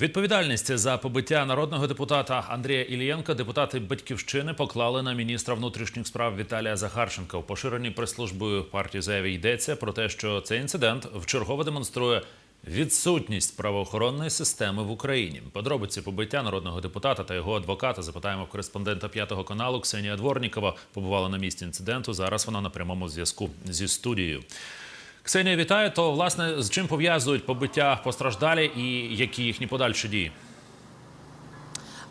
Відповідальність за побиття народного депутата Андрія Ілієнка депутати батьківщини поклали на міністра внутрішніх справ Віталія Захарченка. У поширеній прес-службою партії заяві йдеться про те, що цей інцидент вчергове демонструє відсутність правоохоронної системи в Україні. Подробиці побиття народного депутата та його адвоката запитаємо кореспондента п'ятого каналу Ксенія Дворнікова. Побувала на місці інциденту. Зараз вона на прямому зв'язку зі студією. Ксенія, вітаю. То власне з чим пов'язують побиття постраждалі і які їхні подальші дії?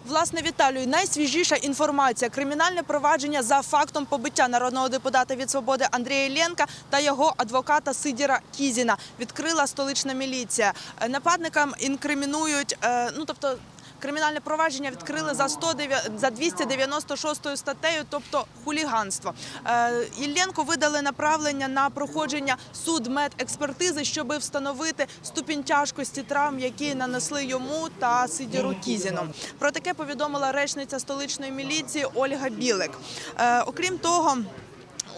Власне, Віталію, найсвіжіша інформація. Кримінальне провадження за фактом побиття народного депутата від свободи Андрія Іллєнка та його адвоката Сидіра Кізіна відкрила столична міліція. Нападникам інкримінують, е, ну тобто. Кримінальне провадження відкрили за 109 за 296 статтею, тобто хуліганство. Е, Іллєнку видали направлення на проходження судмедекспертизи, щоб встановити ступінь тяжкості травм, які нанесли йому та Сидіру Кізіну. Про таке повідомила речниця столичної міліції Ольга Білик. Е, Окрім того.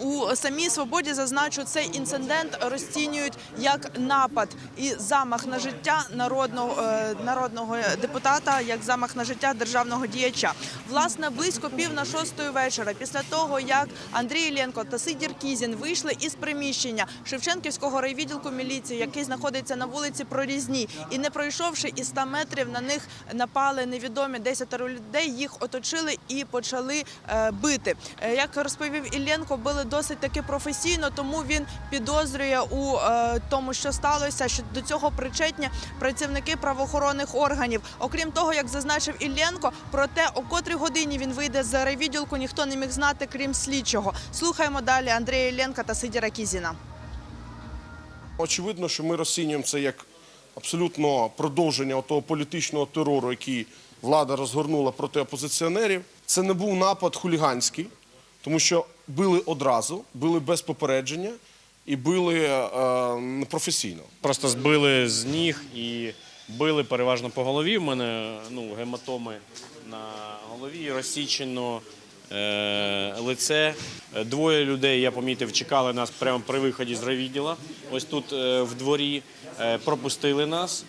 У самій свободі зазначу, цей інцидент розцінюють як напад і замах на життя народного е, народного депутата, як замах на життя державного діяча. Власне, близько пів на шостої вечора, після того як Андрій Іллєнко та Сидір Кізін вийшли із приміщення Шевченківського райвідділку міліції, який знаходиться на вулиці Прорізній, і не пройшовши і 100 метрів, на них напали невідомі десятеро людей. Їх оточили і почали е, бити. Е, Як розповів Іллєнко, били досить таки професійно, тому він підозрює у е, тому, що сталося, що до цього причетні працівники правоохоронних органів. Окрім того, як зазначив Іллєнко, про те, о котрій годині він вийде з райвідділку, ніхто не міг знати, крім слідчого. Слухаємо далі Андрія Іллєнка та Сидіра Кізіна. Очевидно, що ми розцінюємо це як абсолютно продовження того політичного терору, який влада розгорнула проти опозиціонерів. Це не був напад хуліганський, тому що били одразу, били без попередження і били е, непрофесійно. Просто збили з ніг і били переважно по голові. У мене ну, гематоми на голові, розсічено е, лице. Е, Двоє людей, я помітив, чекали нас прямо при виході з райвідділа. Ось тут е, в дворі пропустили нас.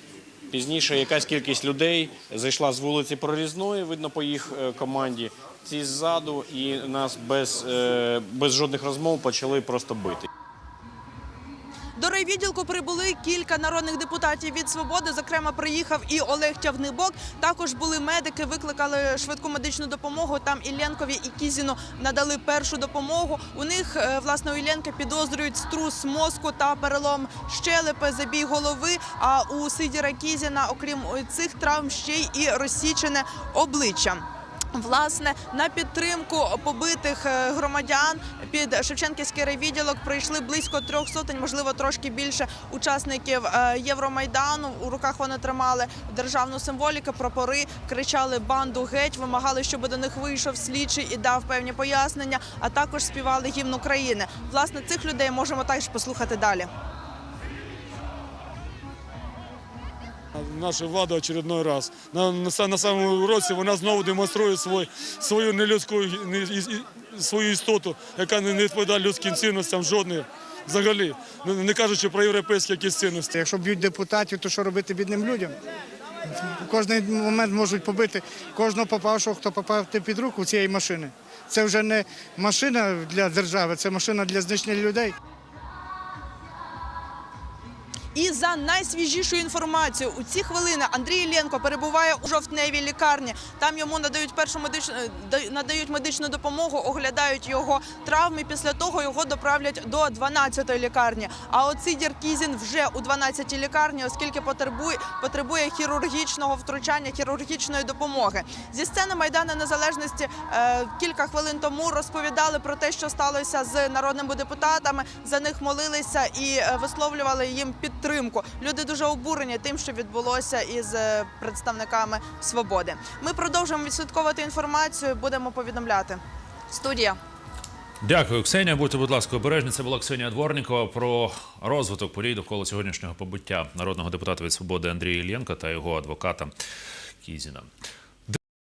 Пізніше якась кількість людей зайшла з вулиці Прорізної, видно по їх е, команді. Ці ззаду і нас без, е, без жодних розмов почали просто бити. До райвідділку прибули кілька народних депутатів від свободи. Зокрема, приїхав і Олег Тявнибок. Також були медики, викликали швидку медичну допомогу. Там Ілленкові і Кізіну надали першу допомогу. У них е, власне у Ілленка підозрюють струс мозку та перелом щелепи, забій голови. А у Сидіра Кізіна, окрім цих травм, ще й і розсічене обличчя. Власне, на підтримку побитих е, громадян під Шевченківський райвідділок прийшли близько трьох сотень, можливо, трошки більше учасників е, Євромайдану. У руках вони тримали державну символіку, прапори, кричали банду геть, вимагали, щоб до них вийшов слідчий і дав певні пояснення, а також співали гімн України. Власне, цих людей можемо також послухати далі. Наша влада очередной раз. На, на, на самому році вона знову демонструє свой, свою нелюдську свою істоту, яка не відповідає людським цінностям жодної. Взагалі, не, кажучи про європейські якісь цінності. Якщо б'ють депутатів, то що робити бідним людям? Кожний момент можуть побити кожного попавшого, хто попав під руку цієї машини. Це вже не машина для держави, це машина для знищення людей. І за найсвіжішою інформацією у ці хвилини Андрій Іллєнко перебуває у жовтневій лікарні. Там йому надають першу медичну да- надають медичну допомогу, оглядають його травми. Після того його доправлять до 12-ї лікарні. А от Сидір Кізін вже у 12-й лікарні, оскільки потребує потребує хірургічного втручання, хірургічної допомоги. Зі сцени Майдану Незалежності е, кілька хвилин тому розповідали про те, що сталося з народними депутатами. За них молилися і е, висловлювали їм підтримку. Люди дуже обурені тим, що відбулося із е, представниками свободи. Ми продовжуємо відслідковувати інформацію. Будемо повідомляти. Студія. Дякую, Ксенія. Будьте, будь ласка, обережні. Це була Ксенія Дворникова про розвиток подій довкола сьогоднішнього побиття народного депутата від свободи Андрія Іллєнка та його адвоката Кізіна.